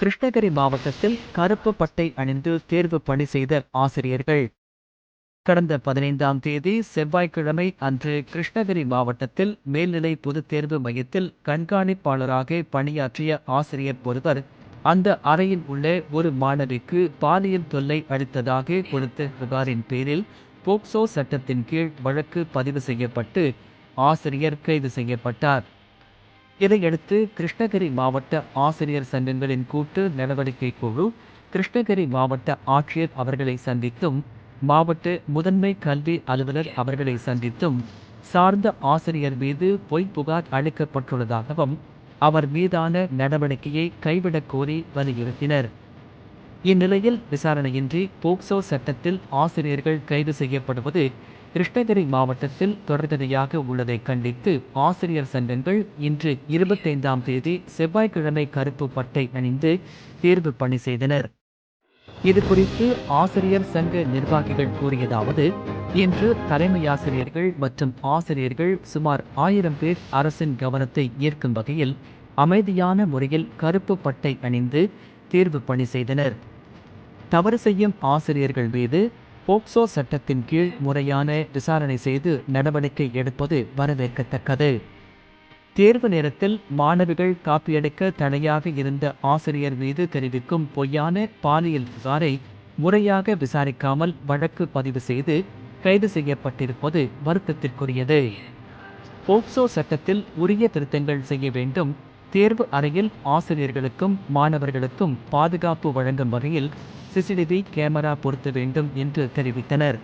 கிருஷ்ணகிரி மாவட்டத்தில் கருப்பு பட்டை அணிந்து தேர்வு பணி செய்த ஆசிரியர்கள். கடந்த பதினைந்தாம் தேதி செவ்வாய்க்கிழமை அன்று கிருஷ்ணகிரி மாவட்டத்தில் மேல்நிலை பொதுத் தேர்வு மையத்தில் கண்காணிப்பாளராக பணியாற்றிய ஆசிரியர் ஒருவர் அந்த அறையில் உள்ள ஒரு மாணவிக்கு பாலியல் தொல்லை அளித்ததாக கொடுத்த புகாரின் பேரில் போக்சோ சட்டத்தின் கீழ் வழக்கு பதிவு செய்யப்பட்டு ஆசிரியர் கைது செய்யப்பட்டார். இதையடுத்து கிருஷ்ணகிரி மாவட்ட ஆசிரியர் சங்கங்களின் கூட்டு நடவடிக்கை குழு கிருஷ்ணகிரி மாவட்ட ஆட்சியர் அவர்களை சந்தித்தும் மாவட்ட முதன்மை கல்வி அலுவலர் அவர்களை சந்தித்தும் சார்ந்த ஆசிரியர் மீது பொய் புகார் அளிக்கப்பட்டுள்ளதாகவும் அவர் மீதான நடவடிக்கையை கைவிடக் கோரி வலியுறுத்தினர். இந்நிலையில் விசாரணையின்றி போக்சோ சட்டத்தில் ஆசிரியர்கள் கைது செய்யப்படுவது கிருஷ்ணகிரி மாவட்டத்தில் தொடர்கதையாக உள்ளதை கண்டித்து ஆசிரியர் சங்கங்கள் இன்று இருபத்தைந்தாம் தேதி செவ்வாய்க்கிழமை கருப்பு பட்டை அணிந்து தேர்வு பணி செய்தனர். இது குறித்து ஆசிரியர் சங்க நிர்வாகிகள் கூறியதாவது இன்று தலைமையாசிரியர்கள் மற்றும் ஆசிரியர்கள் சுமார் ஆயிரம் பேர் அரசின் கவனத்தை ஈர்க்கும் வகையில் அமைதியான முறையில் கருப்பு பட்டை அணிந்து தேர்வு பணி செய்தனர். தவறு செய்யும் ஆசிரியர்கள் மீது போக்சோ சட்டத்தின் கீழ் முறையான விசாரணை செய்து நடவடிக்கை எடுப்பது வரவேற்கத்தக்கது. தேர்வு நேரத்தில் மாணவிகள் காப்பியடிக்க தடையாக இருந்த ஆசிரியர் மீது தெரிவிக்கும் பொய்யான பாலியல் புகாரை முறையாக விசாரிக்காமல் வழக்கு பதிவு செய்து கைது செய்யப்பட்டிருப்பது வருத்தத்திற்குரியது. போக்சோ சட்டத்தில் உரிய திருத்தங்கள் செய்ய வேண்டும். தேர்வு அறையில் ஆசிரியர்களுக்கும் மாணவர்களுக்கும் பாதுகாப்பு வழங்கும் வகையில் சிசிடிவி கேமரா பொருத்த வேண்டும் என்று தெரிவித்தனர்.